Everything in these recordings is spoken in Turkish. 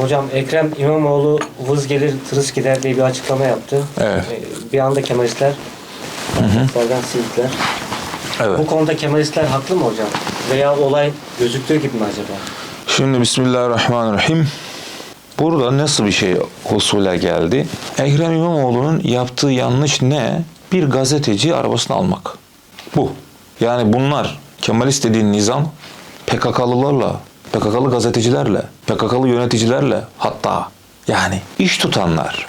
Hocam Ekrem İmamoğlu vız gelir tırıs gider diye bir açıklama yaptı. Evet. Ee, Bir anda Kemalistler Kemalistlerden sildiler. Evet. Bu konuda Kemalistler haklı mı hocam? Veya olay gözüktüğü gibi mi acaba? Şimdi Bismillahirrahmanirrahim. Burada nasıl bir şey husule geldi? Ekrem İmamoğlu'nun yaptığı yanlış ne? Bir gazeteci arabasını almak. Bu. Yani bunlar Kemalist dediğin nizam PKK'lılarla, PKK'lı gazetecilerle, PKK'lı yöneticilerle hatta yani iş tutanlar.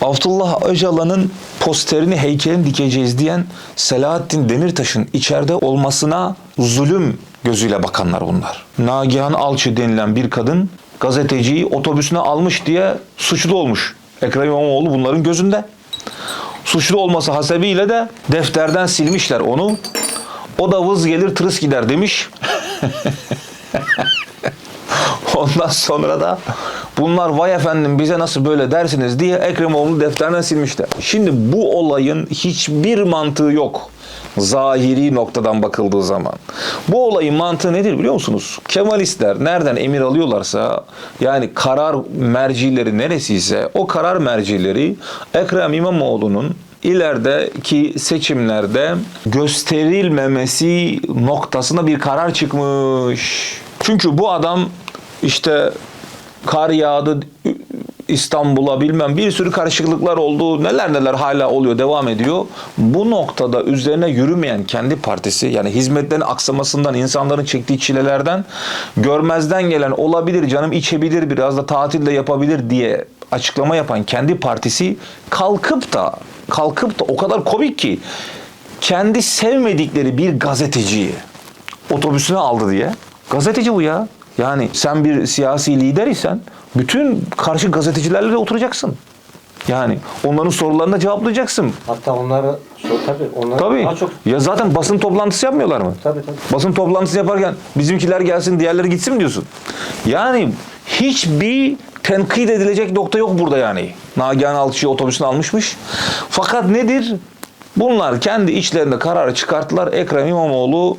Abdullah Öcalan'ın posterini heykelini dikeceğiz diyen Selahattin Demirtaş'ın içeride olmasına zulüm gözüyle bakanlar bunlar. Nagihan Alçı denilen bir kadın gazeteciyi otobüsüne almış diye suçlu olmuş. Ekrem İmamoğlu bunların gözünde. Suçlu olması hasebiyle de defterden silmişler onu. O da vız gelir tırıs gider demiş. Ondan sonra da bunlar vay efendim bize nasıl böyle dersiniz diye Ekrem İmamoğlu defterden silmişler. Şimdi bu olayın hiçbir mantığı yok. Zahiri noktadan bakıldığı zaman. Bu olayın mantığı nedir biliyor musunuz? Kemalistler nereden emir alıyorlarsa yani karar mercileri neresiyse o karar mercileri Ekrem İmamoğlu'nun ilerideki seçimlerde gösterilmemesi noktasında bir karar çıkmış. Çünkü bu adam işte kar yağdı İstanbul'a bilmem bir sürü karışıklıklar oldu. Neler neler hala oluyor, devam ediyor. Bu noktada üzerine yürümeyen kendi partisi yani hizmetlerin aksamasından, insanların çektiği çilelerden görmezden gelen olabilir canım içebilir biraz da tatil de yapabilir diye açıklama yapan kendi partisi kalkıp da kalkıp da o kadar komik ki kendi sevmedikleri bir gazeteciyi otobüsüne aldı diye. Gazeteci bu ya. Yani sen bir siyasi lider isen bütün karşı gazetecilerle de oturacaksın. Yani onların sorularını da cevaplayacaksın. Hatta onları sor tabii onları Tabii. daha çok Ya zaten basın toplantısı yapmıyorlar mı? tabii tabii. Basın toplantısı yaparken bizimkiler gelsin diğerleri gitsin mi diyorsun? Yani hiçbir tenkit edilecek nokta yok burada yani. Nagihan Alçı'yı otobüsüne almışmış. Fakat nedir? Bunlar kendi içlerinde kararı çıkarttılar. Ekrem İmamoğlu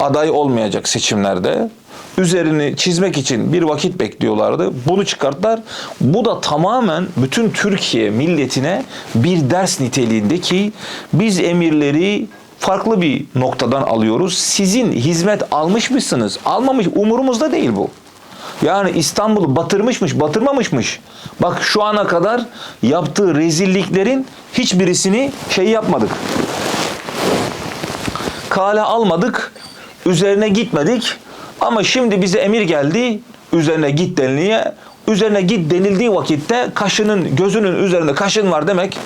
aday olmayacak seçimlerde. Üzerini çizmek için bir vakit bekliyorlardı. Bunu çıkarttılar. Bu da tamamen bütün Türkiye milletine bir ders niteliğinde ki biz emirleri farklı bir noktadan alıyoruz. Sizin hizmet almış mısınız? Almamış. Umurumuzda değil bu. Yani İstanbul'u batırmışmış, batırmamışmış. Bak şu ana kadar yaptığı rezilliklerin hiçbirisini şey yapmadık. Kale almadık, üzerine gitmedik. Ama şimdi bize emir geldi, üzerine git deniliye. Üzerine git denildiği vakitte kaşının, gözünün üzerinde kaşın var demek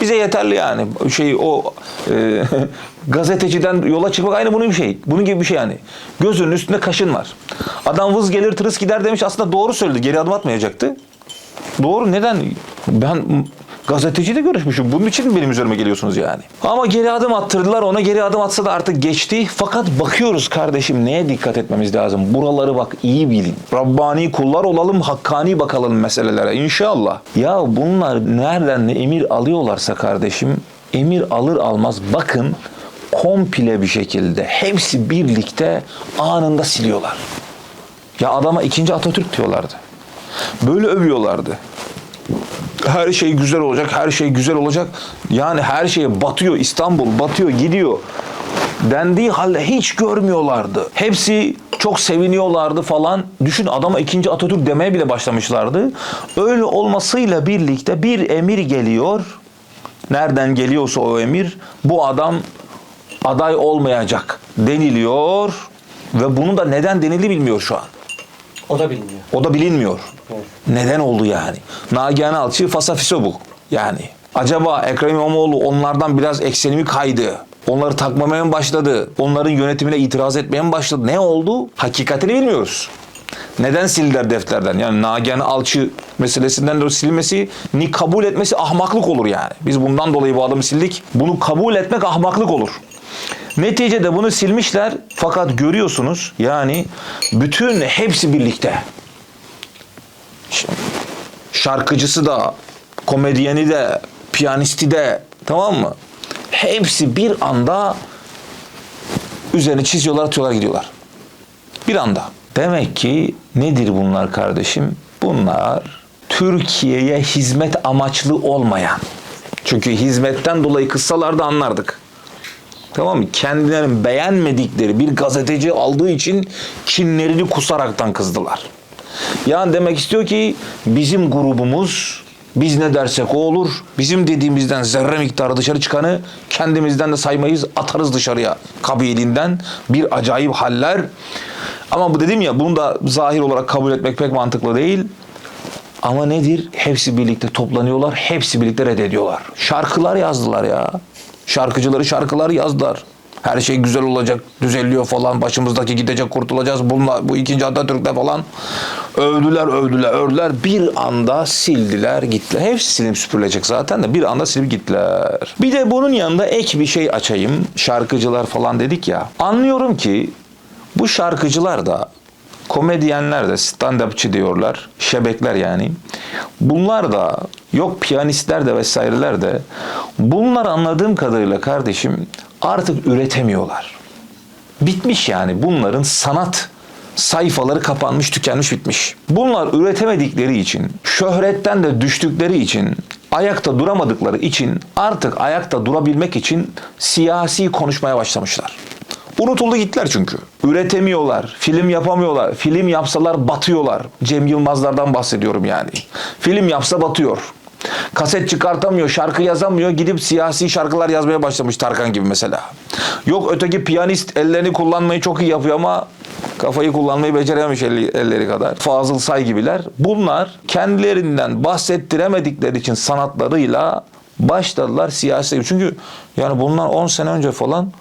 bize yeterli yani. Şey o e, gazeteciden yola çıkmak aynı bunun bir şey. Bunun gibi bir şey yani. Gözünün üstünde kaşın var. Adam vız gelir tırıs gider demiş aslında doğru söyledi. Geri adım atmayacaktı. Doğru neden? Ben gazeteciyle görüşmüşüm. Bunun için mi benim üzerime geliyorsunuz yani? Ama geri adım attırdılar. Ona geri adım atsa da artık geçti. Fakat bakıyoruz kardeşim neye dikkat etmemiz lazım? Buraları bak iyi bilin. Rabbani kullar olalım, hakkani bakalım meselelere inşallah. Ya bunlar nereden ne emir alıyorlarsa kardeşim emir alır almaz bakın komple bir şekilde hepsi birlikte anında siliyorlar. Ya adama ikinci Atatürk diyorlardı. Böyle övüyorlardı her şey güzel olacak, her şey güzel olacak. Yani her şeye batıyor, İstanbul batıyor, gidiyor. Dendiği halde hiç görmüyorlardı. Hepsi çok seviniyorlardı falan. Düşün adama ikinci Atatürk demeye bile başlamışlardı. Öyle olmasıyla birlikte bir emir geliyor. Nereden geliyorsa o emir bu adam aday olmayacak deniliyor ve bunu da neden denildi bilmiyor şu an. O da bilmiyor. O da bilinmiyor. Evet. Neden oldu yani? Nagihan Alçı fasafiso bu. Yani acaba Ekrem İmamoğlu onlardan biraz eksenimi kaydı? Onları takmamaya mı başladı? Onların yönetimine itiraz etmeye mi başladı? Ne oldu? Hakikatini bilmiyoruz. Neden sildiler defterden? Yani Nagihan Alçı meselesinden de silmesi, ni kabul etmesi ahmaklık olur yani. Biz bundan dolayı bu adamı sildik. Bunu kabul etmek ahmaklık olur. Neticede bunu silmişler fakat görüyorsunuz yani bütün hepsi birlikte şarkıcısı da, komedyeni de, piyanisti de tamam mı? Hepsi bir anda üzerine çiziyorlar, atıyorlar, gidiyorlar. Bir anda. Demek ki nedir bunlar kardeşim? Bunlar Türkiye'ye hizmet amaçlı olmayan. Çünkü hizmetten dolayı kıssalarda anlardık. Tamam mı? Kendilerinin beğenmedikleri bir gazeteci aldığı için kinlerini kusaraktan kızdılar. Yani demek istiyor ki bizim grubumuz biz ne dersek o olur. Bizim dediğimizden zerre miktarı dışarı çıkanı kendimizden de saymayız atarız dışarıya kabiliğinden bir acayip haller. Ama bu dedim ya bunu da zahir olarak kabul etmek pek mantıklı değil. Ama nedir? Hepsi birlikte toplanıyorlar, hepsi birlikte reddediyorlar. Şarkılar yazdılar ya. Şarkıcıları şarkılar yazdılar. Her şey güzel olacak, düzeliyor falan, başımızdaki gidecek, kurtulacağız. Bununla, bu ikinci Atatürk'le falan. Övdüler, övdüler, övdüler. Bir anda sildiler, gittiler. Hepsi silip süpürülecek zaten de bir anda silip gittiler. Bir de bunun yanında ek bir şey açayım. Şarkıcılar falan dedik ya. Anlıyorum ki bu şarkıcılar da komedyenler de stand-upçı diyorlar. Şebekler yani. Bunlar da yok piyanistler de vesaireler de bunlar anladığım kadarıyla kardeşim artık üretemiyorlar. Bitmiş yani bunların sanat sayfaları kapanmış, tükenmiş, bitmiş. Bunlar üretemedikleri için, şöhretten de düştükleri için, ayakta duramadıkları için artık ayakta durabilmek için siyasi konuşmaya başlamışlar. Unutuldu gittiler çünkü. Üretemiyorlar, film yapamıyorlar. Film yapsalar batıyorlar. Cem Yılmazlardan bahsediyorum yani. Film yapsa batıyor. Kaset çıkartamıyor, şarkı yazamıyor. Gidip siyasi şarkılar yazmaya başlamış Tarkan gibi mesela. Yok öteki piyanist ellerini kullanmayı çok iyi yapıyor ama kafayı kullanmayı becerememiş elleri kadar. Fazıl Say gibiler. Bunlar kendilerinden bahsettiremedikleri için sanatlarıyla başladılar siyasete. Çünkü yani bunlar 10 sene önce falan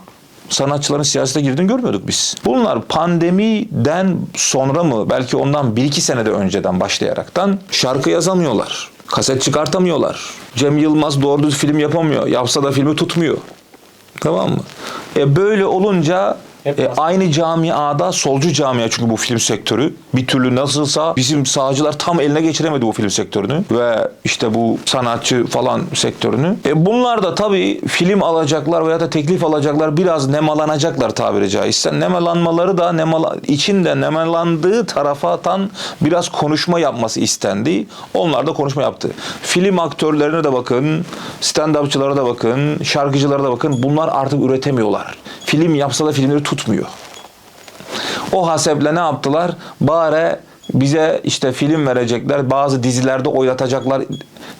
sanatçıların siyasete girdiğini görmüyorduk biz. Bunlar pandemiden sonra mı belki ondan 1-2 senede önceden başlayaraktan şarkı yazamıyorlar. Kaset çıkartamıyorlar. Cem Yılmaz doğru düz film yapamıyor. Yapsa da filmi tutmuyor. Tamam mı? E böyle olunca e, aynı camiada solcu camia çünkü bu film sektörü bir türlü nasılsa bizim sağcılar tam eline geçiremedi bu film sektörünü ve işte bu sanatçı falan sektörünü. E bunlar da tabii film alacaklar veya da teklif alacaklar biraz nemalanacaklar tabiri caizse. Nemalanmaları da nemala, içinde nemalandığı tarafa atan biraz konuşma yapması istendi. Onlar da konuşma yaptı. Film aktörlerine de bakın, stand-upçılara da bakın, şarkıcılara da bakın. Bunlar artık üretemiyorlar. Film yapsa da filmleri tutmuyor. O haseple ne yaptılar? Bari bize işte film verecekler, bazı dizilerde oynatacaklar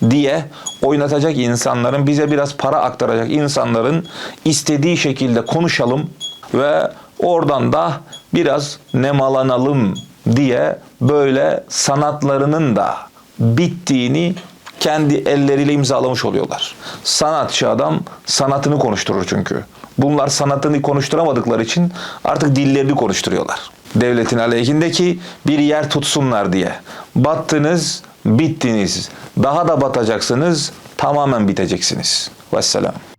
diye oynatacak insanların, bize biraz para aktaracak insanların istediği şekilde konuşalım ve oradan da biraz nemalanalım diye böyle sanatlarının da bittiğini kendi elleriyle imzalamış oluyorlar. Sanatçı adam sanatını konuşturur çünkü. Bunlar sanatını konuşturamadıkları için artık dillerini konuşturuyorlar. Devletin aleyhindeki bir yer tutsunlar diye. Battınız, bittiniz. Daha da batacaksınız, tamamen biteceksiniz. Vesselam.